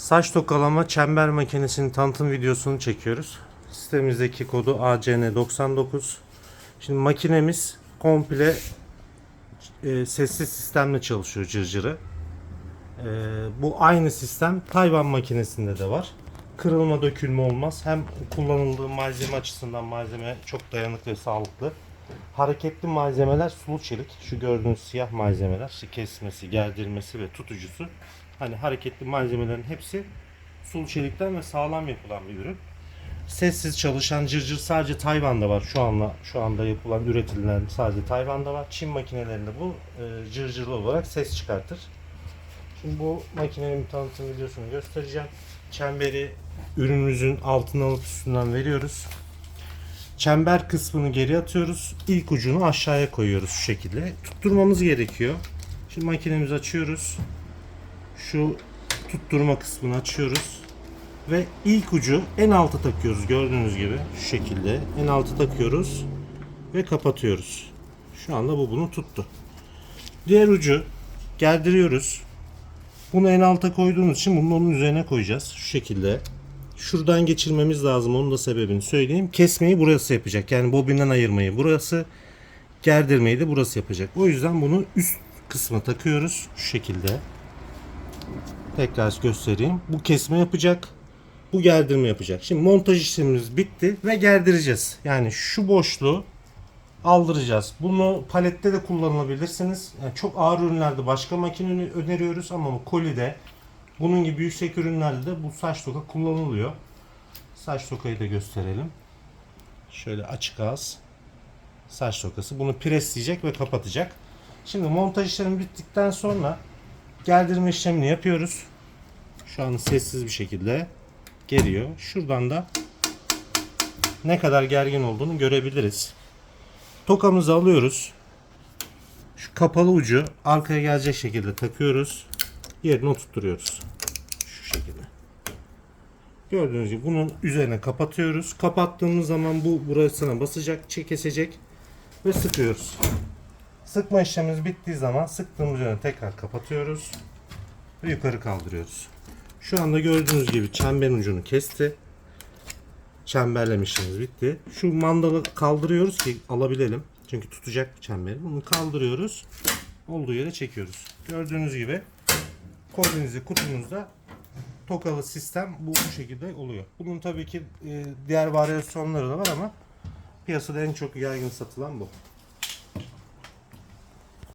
Saç tokalama çember makinesinin tanıtım videosunu çekiyoruz. Sitemizdeki kodu ACN99. Şimdi makinemiz komple e, sessiz sistemle çalışıyor cırcırı. E, bu aynı sistem Tayvan makinesinde de var. Kırılma dökülme olmaz. Hem kullanıldığı malzeme açısından malzeme çok dayanıklı ve sağlıklı. Hareketli malzemeler sulu çelik. Şu gördüğünüz siyah malzemeler. kesmesi, gerdirmesi ve tutucusu. Hani hareketli malzemelerin hepsi sulu çelikten ve sağlam yapılan bir ürün. Sessiz çalışan cırcır sadece Tayvan'da var. Şu anda şu anda yapılan üretilen sadece Tayvan'da var. Çin makinelerinde bu e, cırcırlı olarak ses çıkartır. Şimdi bu makinenin tanıtım videosunu göstereceğim. Çemberi ürünümüzün altına alıp üstünden veriyoruz. Çember kısmını geri atıyoruz. İlk ucunu aşağıya koyuyoruz şu şekilde. Tutturmamız gerekiyor. Şimdi makinemizi açıyoruz. Şu tutturma kısmını açıyoruz. Ve ilk ucu en alta takıyoruz gördüğünüz gibi. Şu şekilde en alta takıyoruz. Ve kapatıyoruz. Şu anda bu bunu tuttu. Diğer ucu gerdiriyoruz. Bunu en alta koyduğumuz için bunu onun üzerine koyacağız. Şu şekilde. Şuradan geçirmemiz lazım. Onun da sebebini söyleyeyim. Kesmeyi burası yapacak. Yani bobinden ayırmayı burası. Gerdirmeyi de burası yapacak. O yüzden bunu üst kısma takıyoruz. Şu şekilde. Tekrar göstereyim. Bu kesme yapacak. Bu gerdirme yapacak. Şimdi montaj işlemimiz bitti ve gerdireceğiz. Yani şu boşluğu aldıracağız. Bunu palette de kullanabilirsiniz. Yani çok ağır ürünlerde başka makine öneriyoruz ama bu kolide bunun gibi yüksek ürünlerde de bu saç toka kullanılıyor. Saç tokayı da gösterelim. Şöyle açık ağız saç tokası. Bunu presleyecek ve kapatacak. Şimdi montaj işlemi bittikten sonra gerdirme işlemini yapıyoruz. Şu an sessiz bir şekilde geliyor. Şuradan da ne kadar gergin olduğunu görebiliriz. Tokamızı alıyoruz. Şu kapalı ucu arkaya gelecek şekilde takıyoruz. Yerine oturtuyoruz. Şu şekilde. Gördüğünüz gibi bunun üzerine kapatıyoruz. Kapattığımız zaman bu burasına basacak, çek- kesecek ve sıkıyoruz. Sıkma işlemimiz bittiği zaman sıktığımız yerine tekrar kapatıyoruz ve yukarı kaldırıyoruz. Şu anda gördüğünüz gibi çemberin ucunu kesti. Çemberleme işlemimiz bitti. Şu mandalı kaldırıyoruz ki alabilelim. Çünkü tutacak çemberi. Bunu kaldırıyoruz. Olduğu yere çekiyoruz. Gördüğünüz gibi kolyenizi kutunuzda tokalı sistem bu, bu şekilde oluyor. Bunun tabii ki e, diğer varyasyonları da var ama piyasada en çok yaygın satılan bu.